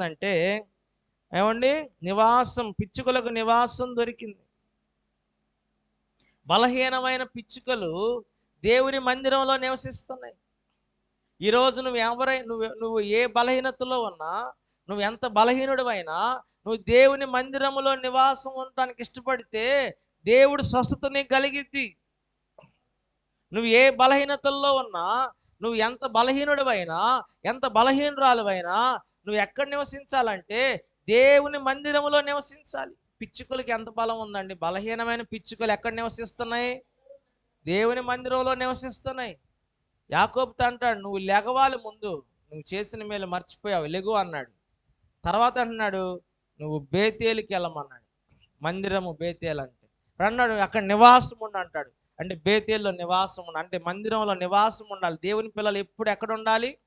అంటే ఏమండి? నివాసం పిచ్చుకలకు నివాసం దొరికింది. బలహీనమైన పిచ్చుకలు దేవుని మందిరంలో నివసిస్తున్నాయి. ఈరోజు నువ్వు ఎవరై నువ్వు నువ్వు ఏ బలహీనతలో ఉన్నా నువ్వు ఎంత బలహీనుడివైనా నువ్వు దేవుని మందిరములో నివాసం ఉండటానికి ఇష్టపడితే దేవుడు స్వస్థతని కలిగిద్ది. నువ్వు ఏ బలహీనతల్లో ఉన్నా నువ్వు ఎంత బలహీనుడివైనా ఎంత బలహీనురాలువైనా నువ్వు ఎక్కడ నివసించాలంటే దేవుని మందిరములో నివసించాలి. పిచ్చుకలకి ఎంత బలం ఉందండి. బలహీనమైన పిచ్చుకలు ఎక్కడ నివసిస్తున్నాయి? దేవుని మందిరంలో నివసిస్తున్నాయి. యాకోబుతో అంటాడు నువ్వు లెగవాలి ముందు నువ్వు చేసిన మేలు మర్చిపోయావు లెగు అన్నాడు. తర్వాత అంటున్నాడు నువ్వు బేతేలికి వెళ్ళమన్నాడు. మందిరము బేతేలు అంటే. అన్నాడు అక్కడ నివాసం ఉండు అంటాడు. అంటే బేతేల్లో నివాసం ఉండాలి అంటే మందిరంలో నివాసం ఉండాలి. దేవుని పిల్లలు ఎప్పుడు ఎక్కడ ఉండాలి?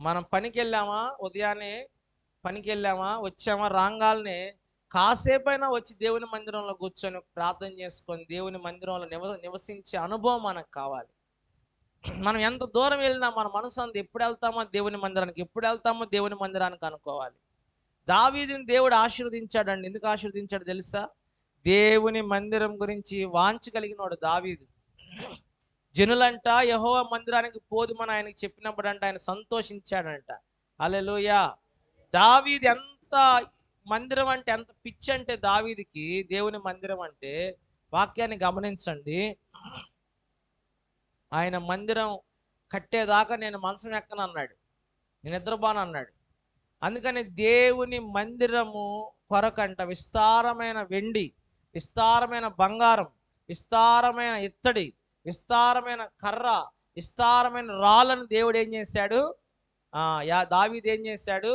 మనం పనికి వెళ్ళామా ఉదయాన్నే పనికి వెళ్ళామా వచ్చామా? రాగాలనే కాసేపైనా వచ్చి దేవుని మందిరంలో కూర్చొని ప్రార్థన చేసుకొని దేవుని మందిరంలో నివ నివసించే అనుభవం మనకు కావాలి. మనం ఎంత దూరం వెళ్ళినా మన మనసు అంత ఎప్పుడు వెళ్తామో దేవుని మందిరానికి ఎప్పుడు వెళ్తామో దేవుని మందిరానికి అనుకోవాలి. దావీదుని దేవుడు ఆశీర్వదించాడండి. ఎందుకు ఆశీర్వదించాడు తెలుసా? దేవుని మందిరం గురించి వాంఛ కలిగినోడు దావీదు. జనులంట యహోవ మందిరానికి పోదుమని ఆయనకి చెప్పినప్పుడంట ఆయన సంతోషించాడంట. అలెలుయా దావీది ఎంత మందిరం అంటే ఎంత పిచ్చి అంటే దావీదికి దేవుని మందిరం అంటే వాక్యాన్ని గమనించండి. ఆయన మందిరం కట్టేదాకా నేను మంచం ఎక్కను అన్నాడు. నేను నిద్రపోను అన్నాడు. అందుకని దేవుని మందిరము కొరకంట విస్తారమైన వెండి విస్తారమైన బంగారం విస్తారమైన ఇత్తడి విస్తారమైన కర్ర విస్తారమైన రాళ్ళను దేవుడు ఏం చేశాడు? ఆ యా దావీదు ఏం చేశాడు?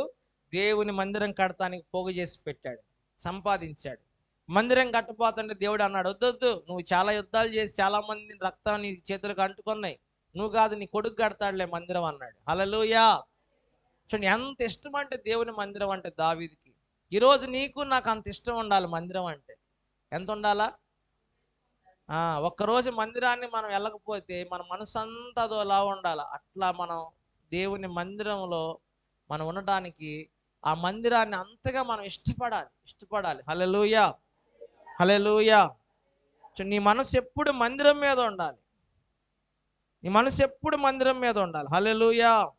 దేవుని మందిరం కడతానికి పోగు చేసి పెట్టాడు సంపాదించాడు. మందిరం కట్టపోతుంటే దేవుడు అన్నాడు వద్దొద్దు నువ్వు చాలా యుద్ధాలు చేసి చాలా మంది రక్తం నీ చేతులకు అంటుకున్నాయి. నువ్వు కాదు నీ కొడుకు కడతాడులే మందిరం అన్నాడు. హల్లెలూయా. చూడండి ఎంత ఇష్టం అంటే దేవుని మందిరం అంటే దావీదికి. ఈరోజు నీకు నాకు అంత ఇష్టం ఉండాలి మందిరం అంటే. ఎంత ఉండాలా? ఒక్కరోజు మందిరాన్ని మనం వెళ్ళకపోతే మన మనసు అంతా అదోలా ఉండాలి. అట్లా మనం దేవుని మందిరంలో మనం ఉండటానికి ఆ మందిరాన్ని అంతగా మనం ఇష్టపడాలి ఇష్టపడాలి. హల్లెలూయా. హల్లెలూయా. నీ మనసు ఎప్పుడు మందిరం మీద ఉండాలి. నీ మనసు ఎప్పుడు మందిరం మీద ఉండాలి. హల్లెలూయా.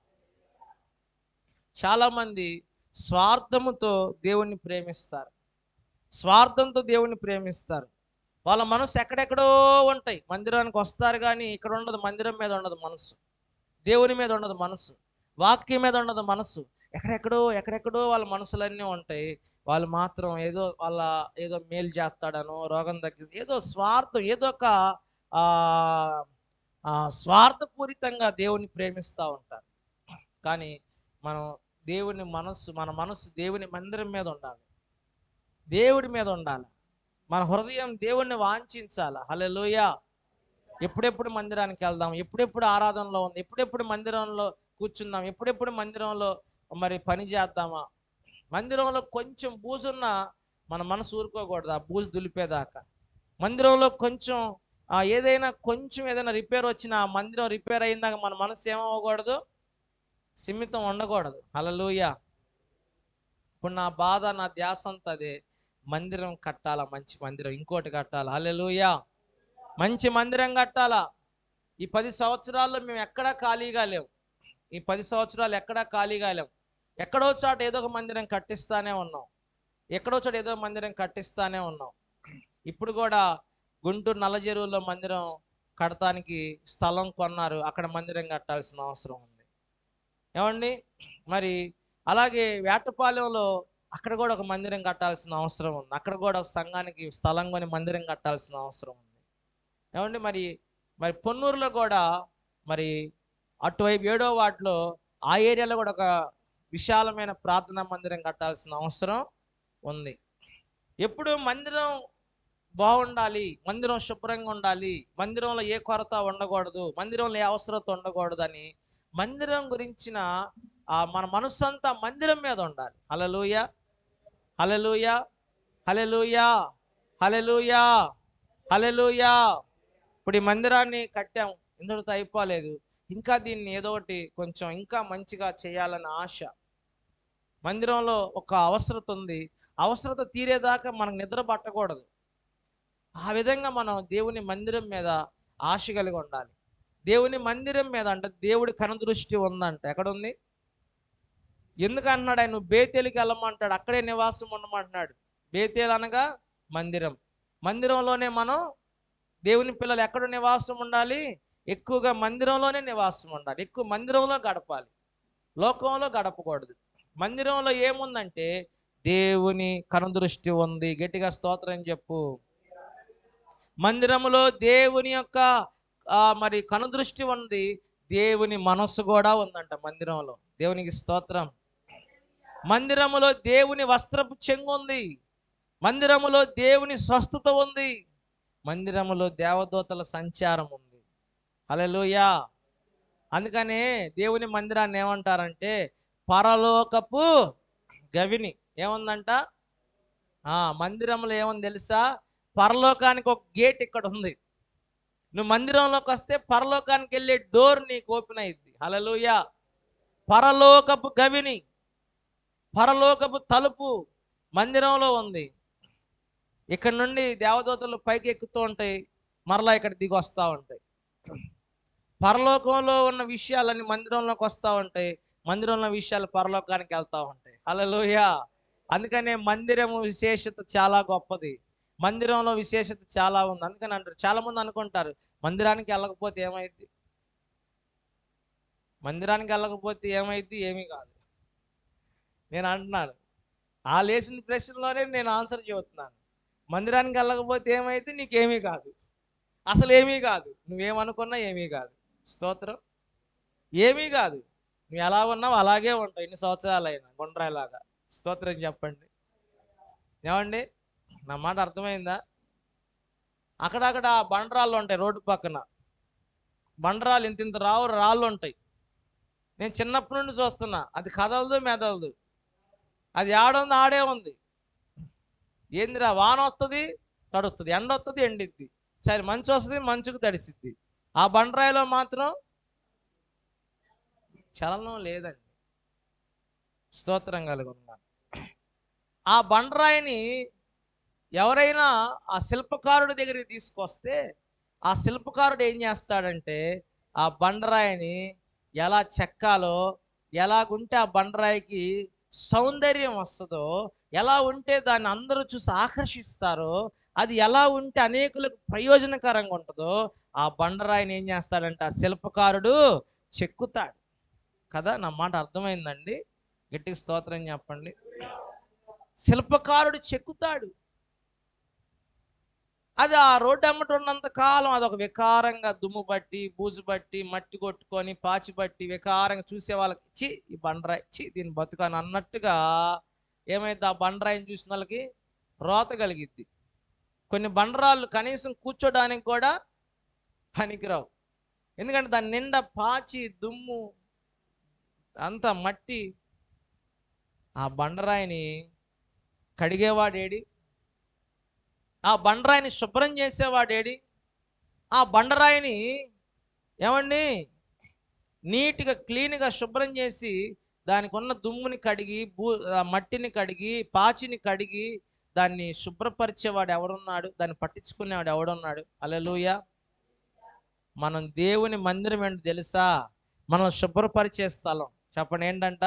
చాలామంది స్వార్థముతో దేవుణ్ణి ప్రేమిస్తారు. స్వార్థంతో దేవుణ్ణి ప్రేమిస్తారు. వాళ్ళ మనసు ఎక్కడెక్కడో ఉంటాయి. మందిరానికి వస్తారు కానీ ఇక్కడ ఉండదు మందిరం మీద ఉండదు మనసు. దేవుని మీద ఉండదు మనసు. వాక్యం మీద ఉండదు మనసు. ఎక్కడెక్కడో ఎక్కడెక్కడో వాళ్ళ మనసులన్నీ ఉంటాయి. వాళ్ళు మాత్రం ఏదో వాళ్ళ ఏదో మేలు చేస్తాడనో రోగం తగ్గి ఏదో స్వార్థం ఏదో ఒక స్వార్థపూరితంగా దేవుని ప్రేమిస్తూ ఉంటారు. కానీ మనం దేవుని మనస్సు మన మనస్సు దేవుని మందిరం మీద ఉండాలి. దేవుడి మీద ఉండాలి. మన హృదయం దేవుణ్ణి వాంఛించాలి? హల్లెలూయా. ఎప్పుడెప్పుడు మందిరానికి వెళ్దాం? ఎప్పుడెప్పుడు ఆరాధనలో ఉంది? ఎప్పుడెప్పుడు మందిరంలో కూర్చుందాం? ఎప్పుడెప్పుడు మందిరంలో మరి పని చేద్దామా? మందిరంలో కొంచెం బూజున్న మన మనసు ఊరుకోకూడదు. ఆ బూజు దులిపేదాకా. మందిరంలో కొంచెం ఆ ఏదైనా కొంచెం ఏదైనా రిపేర్ వచ్చినా ఆ మందిరం రిపేర్ అయిందాక మన మనసు ఏమవ్వకూడదు? సిమితం ఉండకూడదు. హల్లెలూయా. ఇప్పుడు నా బాధ నా ధ్యాస అంతా అదే మందిరం కట్టాలా? మంచి మందిరం. ఇంకోటి కట్టాలా? అల్లెలుయా మంచి మందిరం కట్టాలా? ఈ పది సంవత్సరాల్లో మేము ఎక్కడా ఖాళీగా లేవు. ఈ పది సంవత్సరాలు ఎక్కడా ఖాళీగా లేవు. ఎక్కడో చోట ఏదో ఒక మందిరం కట్టిస్తానే ఉన్నాం. ఎక్కడో చోట ఏదో ఒక మందిరం కట్టిస్తానే ఉన్నాం. ఇప్పుడు కూడా గుంటూరు నల్లజెరువులో మందిరం కడటానికి స్థలం కొన్నారు. అక్కడ మందిరం కట్టాల్సిన అవసరం ఉంది. ఏమండి? మరి అలాగే వేటపాలెంలో అక్కడ కూడా ఒక మందిరం కట్టాల్సిన అవసరం ఉంది. అక్కడ కూడా ఒక సంఘానికి స్థలం కొని మందిరం కట్టాల్సిన అవసరం ఉంది. ఏమంటే మరి మరి పొన్నూరులో కూడా మరి అటువైపు ఏడో వాటిలో ఆ ఏరియాలో కూడా ఒక విశాలమైన ప్రార్థనా మందిరం కట్టాల్సిన అవసరం ఉంది. ఎప్పుడు మందిరం బాగుండాలి మందిరం శుభ్రంగా ఉండాలి మందిరంలో ఏ కొరత ఉండకూడదు మందిరంలో ఏ అవసరత ఉండకూడదు అని మందిరం గురించిన ఆ మన మనస్సు అంతా మందిరం మీద ఉండాలి. హలలుయ హలలుయా హలలుయా హలలుయా హలలుయా ఇప్పుడు ఈ మందిరాన్ని కట్టాం ఇంతటితో అయిపోలేదు. ఇంకా దీన్ని ఏదో ఒకటి కొంచెం ఇంకా మంచిగా చేయాలన్న ఆశ. మందిరంలో ఒక అవసరత ఉంది. అవసరత తీరేదాకా మనకు నిద్ర పట్టకూడదు. ఆ విధంగా మనం దేవుని మందిరం మీద ఆశ కలిగి ఉండాలి. దేవుని మందిరం మీద అంటే దేవుడి కనుదృష్టి ఉందంట. ఎక్కడుంది ఉంది ఆయన? బేతేలికి వెళ్ళమంటాడు అక్కడే నివాసం ఉండమంటున్నాడు. బేతేలు అనగా మందిరం. మందిరంలోనే మనం దేవుని పిల్లలు ఎక్కడ నివాసం ఉండాలి? ఎక్కువగా మందిరంలోనే నివాసం ఉండాలి. ఎక్కువ మందిరంలో గడపాలి. లోకంలో గడపకూడదు. మందిరంలో ఏముందంటే దేవుని కనుదృష్టి ఉంది. గట్టిగా స్తోత్రం చెప్పు. మందిరములో దేవుని యొక్క మరి కనుదృష్టి ఉంది. దేవుని మనస్సు కూడా ఉందంట మందిరంలో. దేవునికి స్తోత్రం. మందిరములో దేవుని వస్త్రపు చెంగు ఉంది. మందిరములో దేవుని స్వస్థత ఉంది. మందిరములో దేవదూతల సంచారం ఉంది. అలెలుయా అందుకనే దేవుని మందిరాన్ని ఏమంటారంటే పరలోకపు గవిని. ఏముందంట? ఆ మందిరంలో ఏముంది తెలుసా? పరలోకానికి ఒక గేట్ ఇక్కడ ఉంది. నువ్వు మందిరంలోకి వస్తే పరలోకానికి వెళ్ళే డోర్ నీకు ఓపెన్ అయింది హల్లెలూయా. పరలోకపు గవిని. పరలోకపు తలుపు మందిరంలో ఉంది. ఇక్కడ నుండి దేవదూతలు పైకి ఎక్కుతూ ఉంటాయి. మరలా ఇక్కడ దిగి వస్తూ ఉంటాయి. పరలోకంలో ఉన్న విషయాలన్నీ మందిరంలోకి వస్తూ ఉంటాయి. మందిరంలో విషయాలు పరలోకానికి వెళ్తూ ఉంటాయి. హల్లెలూయ. అందుకనే మందిరము విశేషత చాలా గొప్పది. మందిరంలో విశేషత చాలా ఉంది. అందుకని అంటారు. చాలా మంది అనుకుంటారు మందిరానికి వెళ్ళకపోతే ఏమైంది మందిరానికి వెళ్ళకపోతే ఏమైంది ఏమీ కాదు. నేను అంటున్నాను ఆ లేచిన ప్రశ్నలోనే నేను ఆన్సర్ చెబుతున్నాను. మందిరానికి వెళ్ళకపోతే ఏమైతే నీకేమీ కాదు. అసలు ఏమీ కాదు. నువ్వేమనుకున్నా ఏమీ కాదు. స్తోత్రం. ఏమీ కాదు. నువ్వు ఎలా ఉన్నావు అలాగే ఉంటావు. ఎన్ని సంవత్సరాలైనా గుండ్రాయిలాగా. స్తోత్రం చెప్పండి. ఏమండి? నా మాట అర్థమైందా? అక్కడక్కడ బండరాళ్ళు ఉంటాయి రోడ్డు పక్కన. బండరాలు ఇంత ఇంత రావు రాళ్ళు ఉంటాయి. నేను చిన్నప్పటి నుండి చూస్తున్నా. అది కదలదు మెదలదు. అది ఆడుంది ఆడే ఉంది. ఏందిరా వాన వస్తుంది తడుస్తుంది ఎండ వస్తుంది ఎండిద్ది. సరే మంచు వస్తుంది మంచుకు తడిసిద్ది. ఆ బండరాయిలో మాత్రం చలనం లేదండి. స్తోత్రం కలిగి ఉన్నాను ఆ బండరాయిని ఎవరైనా ఆ శిల్పకారుడి దగ్గరికి తీసుకొస్తే ఆ శిల్పకారుడు ఏం చేస్తాడంటే ఆ బండరాయిని ఎలా చెక్కాలో ఎలాగుంటే ఆ బండరాయికి సౌందర్యం వస్తుందో ఎలా ఉంటే దాన్ని అందరూ చూసి ఆకర్షిస్తారో అది ఎలా ఉంటే అనేకులకు ప్రయోజనకరంగా ఉంటుందో ఆ బండరాయిని ఏం చేస్తాడంటే ఆ శిల్పకారుడు చెక్కుతాడు. కదా నా మాట అర్థమైందండి? గట్టికి స్తోత్రం చెప్పండి. శిల్పకారుడు చెక్కుతాడు. అది ఆ రోడ్డు అమ్మటున్నంత కాలం అది ఒక వికారంగా దుమ్ము పట్టి బూజు పట్టి మట్టి కొట్టుకొని పాచి పట్టి వికారంగా చూసే వాళ్ళకి చి ఈ బండరాయి చి దీన్ని బతుకాను అన్నట్టుగా ఏమైంది? ఆ బండరాయిని చూసిన వాళ్ళకి రోత కలిగిద్ది. కొన్ని బండరాళ్ళు కనీసం కూర్చోడానికి కూడా పనికిరావు. ఎందుకంటే దాని నిండా పాచి దుమ్ము అంతా మట్టి ఆ బండరాయిని కడిగేవాడేడి? ఆ బండరాయిని శుభ్రం చేసేవాడేడి? ఆ బండరాయిని ఏమండి? నీట్గా క్లీన్గా శుభ్రం చేసి దానికి ఉన్న దుమ్ముని కడిగి భూ మట్టిని కడిగి పాచిని కడిగి దాన్ని శుభ్రపరిచేవాడు ఎవడున్నాడు? దాన్ని పట్టించుకునేవాడు ఎవడున్నాడు? అలెలుయ మనం దేవుని మందిరం ఏంటి తెలుసా? మనం శుభ్రపరిచే స్థలం. చెప్పండి ఏంటంట?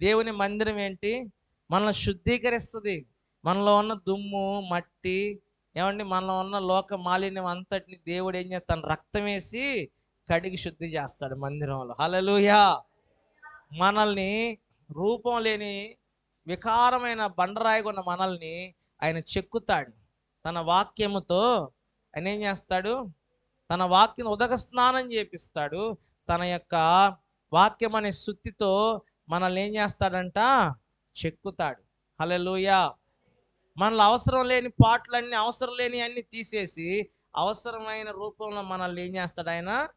దేవుని మందిరం ఏంటి? మనల్ని శుద్ధీకరిస్తుంది. మనలో ఉన్న దుమ్ము మట్టి ఏమండి? మనలో ఉన్న లోక మాలిన్యం అంతటిని దేవుడు ఏం చేస్తాను రక్తం వేసి కడిగి శుద్ధి చేస్తాడు మందిరంలో. హలలుయా మనల్ని రూపం లేని వికారమైన బండరాయిగున్న మనల్ని ఆయన చెక్కుతాడు. తన వాక్యముతో ఆయన ఏం చేస్తాడు? తన వాక్యం ఉదక స్నానం చేపిస్తాడు. తన యొక్క వాక్యం అనే శుద్ధితో మనల్ని ఏం చేస్తాడంట? చెక్కుతాడు. హలలుయా మనలో అవసరం లేని పాటలన్నీ అవసరం లేని అన్ని తీసేసి అవసరమైన రూపంలో మనల్ని ఏం చేస్తాడు ఆయన?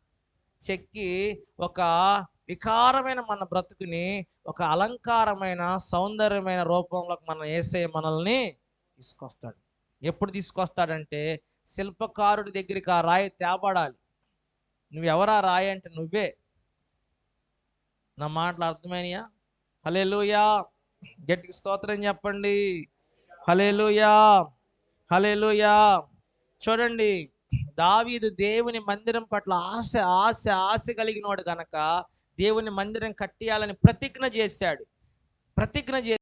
చెక్కి ఒక వికారమైన మన బ్రతుకుని ఒక అలంకారమైన సౌందర్యమైన రూపంలోకి మనం వేసే మనల్ని తీసుకొస్తాడు. ఎప్పుడు తీసుకొస్తాడంటే శిల్పకారుడి దగ్గరికి ఆ రాయి తేబడాలి. నువ్వెవరా రాయి అంటే నువ్వే. నా మాటలు అర్థమైనయా? హలేలుయా గట్టికి స్తోత్రం చెప్పండి. హలేలుయా హలేలుయా చూడండి దావీదు దేవుని మందిరం పట్ల ఆశ ఆశ ఆశ కలిగినోడు గనక దేవుని మందిరం కట్టియాలని ప్రతిజ్ఞ చేశాడు. ప్రతిజ్ఞ చే